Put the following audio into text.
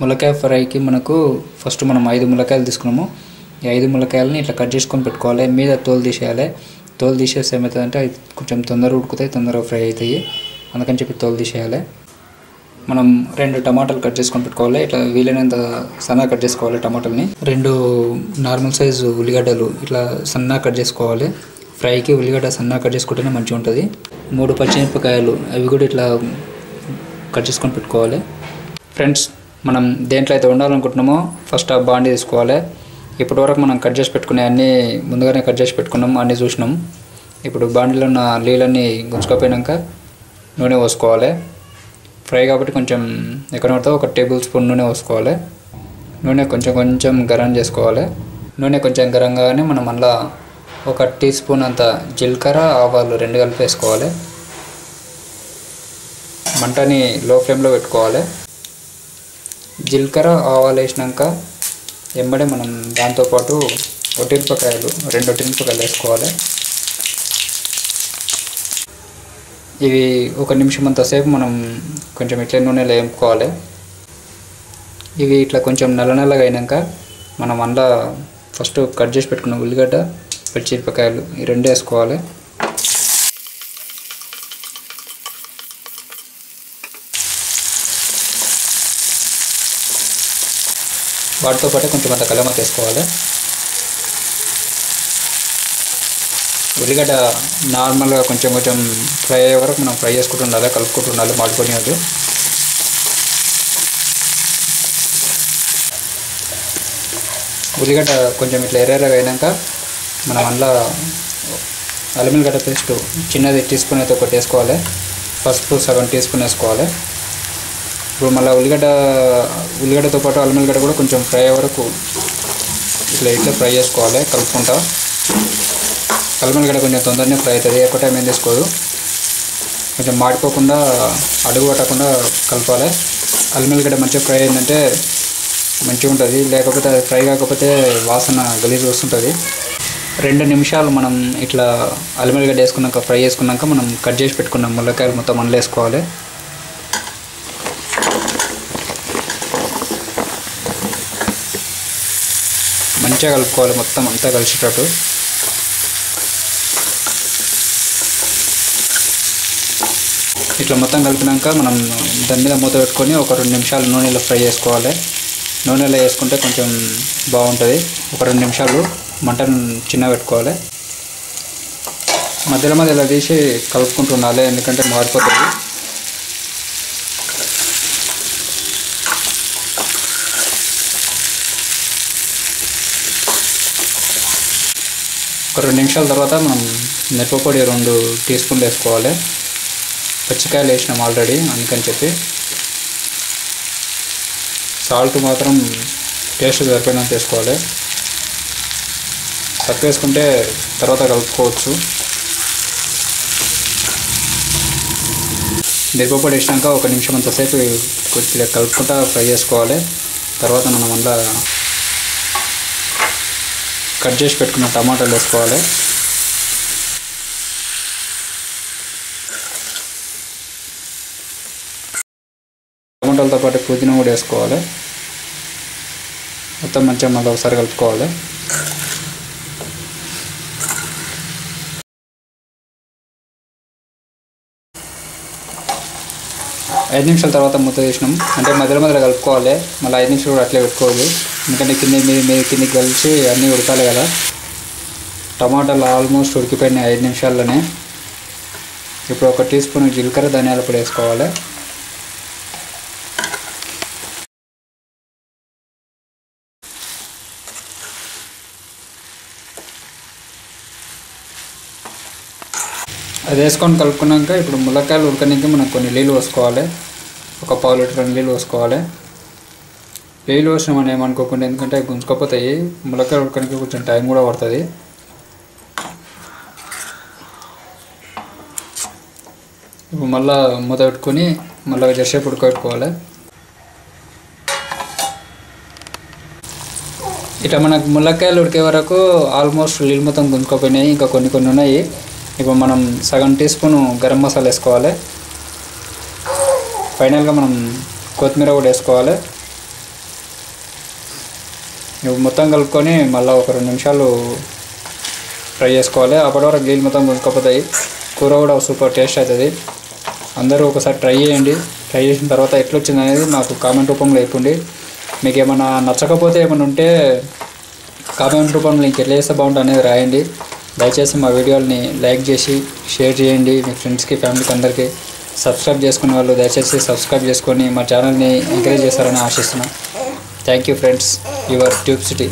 ములకాయ ఫ్రైకి మనకు ఫస్ట్ మనం ఐదు ములకాయలు తీసుకున్నాము. ఈ ఐదు ములకాయలని ఇట్లా కట్ చేసుకొని పెట్టుకోవాలి. మీద తోలు తీసేయాలి. తోలు తీసేస్తే ఏమవుతుందంటే అవి కొంచెం తొందరగా ఉడుకుతాయి తొందరగా ఫ్రై అవుతాయి. అందుకని చెప్పి తోలు తీసేయాలి. మనం రెండు టమాటాలు కట్ చేసుకొని పెట్టుకోవాలి. ఇట్లా వీలైనంత సన్నగా కట్ చేసుకోవాలి టమాటాలని. రెండు నార్మల్ సైజు ఉల్లిగడ్డలు ఇట్లా సన్నగా కట్ చేసుకోవాలి. ఫ్రైకి ఉల్లిగడ్డ సన్నగా కట్ చేసుకుంటేనే మంచిగా ఉంటుంది. మూడు పచ్చిమిరపకాయలు అవి కూడా ఇట్లా కట్ చేసుకొని పెట్టుకోవాలి. ఫ్రెండ్స్ మనం దేంట్లో అయితే ఉండాలనుకుంటున్నామో ఫస్ట్ ఆ బాండి తీసుకోవాలి. ఇప్పటివరకు మనం కట్ చేసి పెట్టుకునే అన్నీ ముందుగానే కట్ చేసి పెట్టుకున్నాం అన్నీ చూసినాం. ఇప్పుడు బాండీలో ఉన్న నీళ్ళన్నీ గుంజుకపోయినాక నూనె పోసుకోవాలి. ఫ్రై కాబట్టి కొంచెం ఎక్కడ పడితే ఒక టేబుల్ స్పూన్ నూనె పోసుకోవాలి. నూనె కొంచెం కొంచెం గరం చేసుకోవాలి. నూనె కొంచెం గరం కాగానే మనం మళ్ళా ఒక టీ స్పూన్ అంత జీలకర్ర ఆవాలు రెండు కలిపి వేసుకోవాలి మంటని లో ఫ్లేమ్లో పెట్టుకోవాలి. జీలకర్ర ఆవాలు వేసినాక వెంబడే మనం దాంతోపాటు ఒట్టిమిరపకాయలు రెండు ఒట్టిమిరపకాయలు వేసుకోవాలి. ఇవి ఒక నిమిషం అంతసేపు మనం కొంచెం ఇట్లా నూనెలో వేపుకోవాలి. ఇవి ఇట్లా కొంచెం నల్ల నల్లగా అయినాక మనం అందులో ఫస్ట్ కట్ చేసి పెట్టుకున్న ఉల్లిగడ్డ పచ్చిమిరపకాయలు ఈ రెండు వేసుకోవాలి. వాటితో పాటు కొంచెం అంత తీసుకోవాలి ఉల్లిగడ్డ నార్మల్గా కొంచెం కొంచెం ఫ్రై అయ్యే వరకు మనం ఫ్రై చేసుకుంటూ ఉండాలి కలుపుకుంటూ ఉండాలి మాడుకునేది ఉల్లిగడ్డ కొంచెం ఇట్లా ఎర్రగా అయినాక మనం అందులో అల్లం గడ్డ పేస్ట్ చిన్నది తీసుకునేది అయితే ఒకటి వేసుకోవాలి. పసుపు సగం టీ స్పూన్ వేసుకోవాలి. ఇప్పుడు మళ్ళీ ఉల్లిగడ్డ ఉల్లిగడ్డతో పాటు అల్లం ఉల్లిగడ్డ కూడా కొంచెం ఫ్రై అయ్యే వరకు ఇట్లా ఇట్లా ఫ్రై చేసుకోవాలి కలుపుకుంటా. అల్లం ఉల్లిగడ్డ కొంచెం తొందరనే ఫ్రై అవుతుంది ఎక్కువ టైం ఏం తీసుకోదు. కొంచెం మాడిపోకుండా అడుగు పట్టకుండా కలపాలి. అల్లం ఉల్లిగడ్డ మంచిగా ఫ్రై అయిందంటే మంచిగా ఉంటుంది లేకపోతే అది ఫ్రై కాకపోతే వాసన గలీజ్ వస్తుంటుంది. రెండు నిమిషాలు మనం ఇట్లా అల్లిమిరగడ్డ వేసుకున్నాక ఫ్రై చేసుకున్నాక మనం కట్ చేసి పెట్టుకున్న ముల్లకాయలు మొత్తం అందులో వేసుకోవాలి. మంచిగా కలుపుకోవాలి మొత్తం అంతా కలిసేటట్టు. ఇట్లా మొత్తం కలిపినాక మనం దాని మీద మూత పెట్టుకొని ఒక రెండు నిమిషాలు నూనెలో ఫ్రై చేసుకోవాలి. నూనెలో వేసుకుంటే కొంచెం బాగుంటుంది. ఒక రెండు నిమిషాలు మంటను చిన్న పెట్టుకోవాలి. మధ్యలో మధ్యలో తీసి కలుపుకుంటూ ఉండాలి ఎందుకంటే మారిపోతుంది రెండు నిమిషాల తర్వాత మనం మిరపపొడి రెండు టీ స్పూన్లు వేసుకోవాలి. పచ్చికాయలు వేసినాం ఆల్రెడీ అందుకని చెప్పి. సాల్ట్ మాత్రం టేస్ట్ సరిపోయినంత వేసుకోవాలి. తక్కువ వేసుకుంటే తర్వాత కలుపుకోవచ్చు. మిరపపొడి వేసినాక ఒక నిమిషం అంతసేపు కొద్దిగా కలుపుకుంటా ఫ్రై చేసుకోవాలి. తర్వాత మనం అందులో కట్ చేసి పెట్టుకున్న టమాటాలు వేసుకోవాలి. టమాటాలతో పాటు పుదీనా కూడా వేసుకోవాలి. మొత్తం మంచిగా మళ్ళీ ఒకసారి కలుపుకోవాలి. ఐదు నిమిషాల తర్వాత మూత చేసినాం. అంటే మధ్యలో మధ్యలో కలుపుకోవాలి. మళ్ళీ ఐదు నిమిషాలు కూడా అట్లే పెట్టుకోవాలి. ఎందుకంటే కింద మీద మీద కిందకి కలిసి అన్నీ ఉడకాలి కదా. టమాటాలు ఆల్మోస్ట్ ఉడికిపోయినాయి ఐదు నిమిషాల్లోనే. ఇప్పుడు ఒక టీ స్పూన్ జీలకర్ర ధనియాల పొడి వేసుకోవాలి. అది వేసుకొని కలుపుకున్నాక ఇప్పుడు ములక్కాయలు ఉడకడానికి మనం కొన్ని నీళ్ళు పోసుకోవాలి. ఒక పావు లీటర్ నీళ్ళు పోసుకోవాలి. వేలు వర్షం అని ఏమనుకోకుండా ఎందుకంటే అవి గుంజుకపోతాయి ములక్కాయలు ఉడకడానికి కొంచెం టైం కూడా పడుతుంది. ఇప్పుడు మళ్ళా మూత పెట్టుకొని మళ్ళీ జరసేపు ఉడకబెట్టుకోవాలి. ఇట్లా మనకు ములక్కాయలు ఉడికే వరకు ఆల్మోస్ట్ నీళ్ళు మొత్తం గుంజుకోపోయినాయి ఇంకా కొన్ని కొన్ని ఉన్నాయి. ఇప్పుడు మనం సగం టీ స్పూన్ గరం మసాలా వేసుకోవాలి. ఫైనల్గా మనం కొత్తిమీర కూడా వేసుకోవాలి. మొత్తం కలుపుకొని మళ్ళీ ఒక రెండు నిమిషాలు ఫ్రై చేసుకోవాలి. అప్పటి వరకు నీళ్ళు మొత్తం గుంజుకపోతాయి కూర కూడా సూపర్ టేస్ట్ అవుతుంది. అందరూ ఒకసారి ట్రై చేయండి. ట్రై చేసిన తర్వాత ఎట్లొచ్చింది అనేది నాకు కామెంట్ రూపంలో ఇప్పండి మీకు ఏమైనా నచ్చకపోతే ఏమైనా ఉంటే కామెంట్ రూపంలో ఇంక ఎట్లా చేస్తే బాగుంటుంది అనేది రాయండి. దయచేసి మా వీడియోని లైక్ చేసి షేర్ చేయండి. మీ ఫ్రెండ్స్కి ఫ్యామిలీకి అందరికీ సబ్స్క్రైబ్ చేసుకునే వాళ్ళు దయచేసి సబ్స్క్రైబ్ చేసుకొని మా ఛానల్ని ఎంకరేజ్ చేస్తారని ఆశిస్తున్నాను Thank you friends, your Tube City.